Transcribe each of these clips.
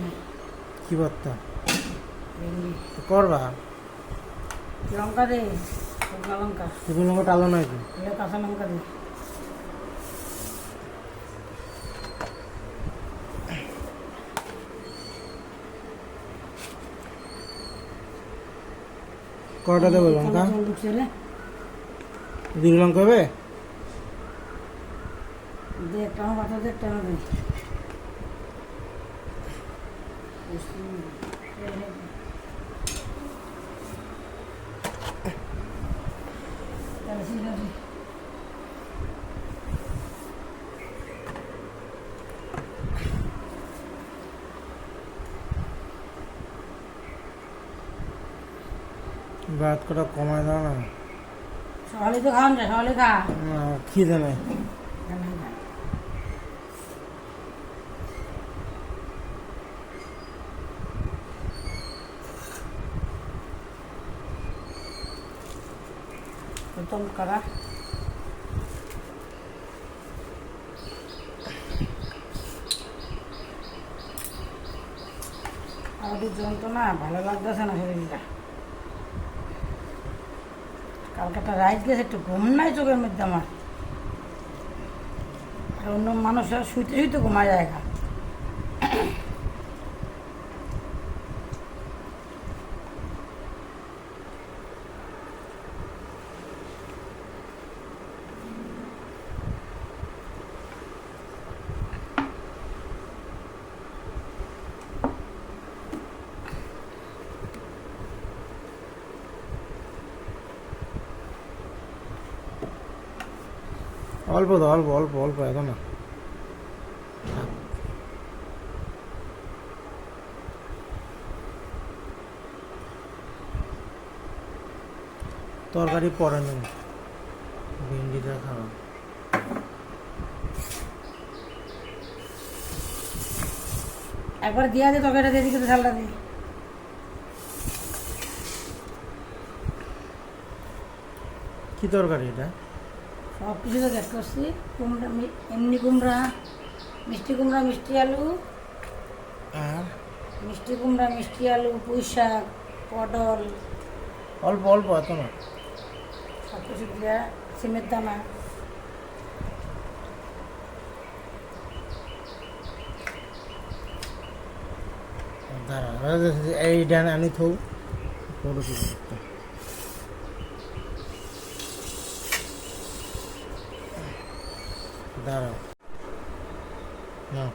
নেই। কি ভর্তা করবা? লঙ্কা দে শুকনো লঙ্কা। শুধু লঙ্কা টালো নাকি এলে কাঁচা লঙ্কা দে। কটা দেবো লঙ্কা? দুই লঙ্কা হবে? একটা আমার ভাত কটা কমায় দাও না সকালে তো খাওয়ান যায় সকালে খা না, খিদে নেই প্রথম করা আমাদের যন্ত্রণা, ভালো লাগতেছে না শরীরটা। কালকে একটা রাইট গেছে, একটু ঘুম নাই চোখের মধ্যে আমার। আর অন্য মানুষরা শুইতে শুইতে ঘুমায় যায় অল্প দাও অল্প অল্প অল্প এত না। তরকারি পরে নেব। ভিন্ডিটা খাওয়া। একবার দিয়া দে তরকারিটা দিয়ে দিকে ঝালটা দিয়ে। কি তরকারি এটা? সব কিছু তো গেট করছি কুমড়া মি- এমনি কুমড়া মিষ্টি কুমড়া মিষ্টি আলু আর মিষ্টি কুমড়া মিষ্টি আলু পুঁই শাক পটল অল্প অল্প এত না সব কিছু দিয়া সিমের দানা দাঁড়া এই ডান আনি থৌ পরে দাঁড়াও না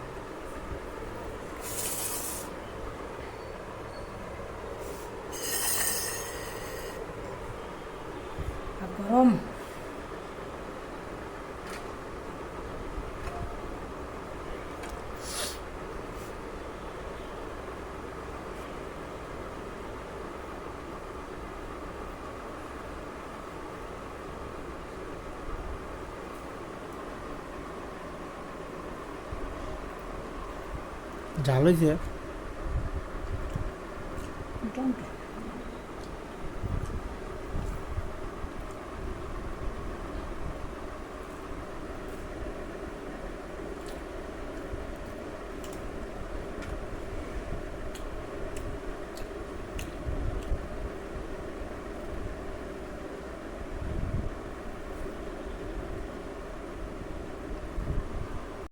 আর গরম 你咋了。姐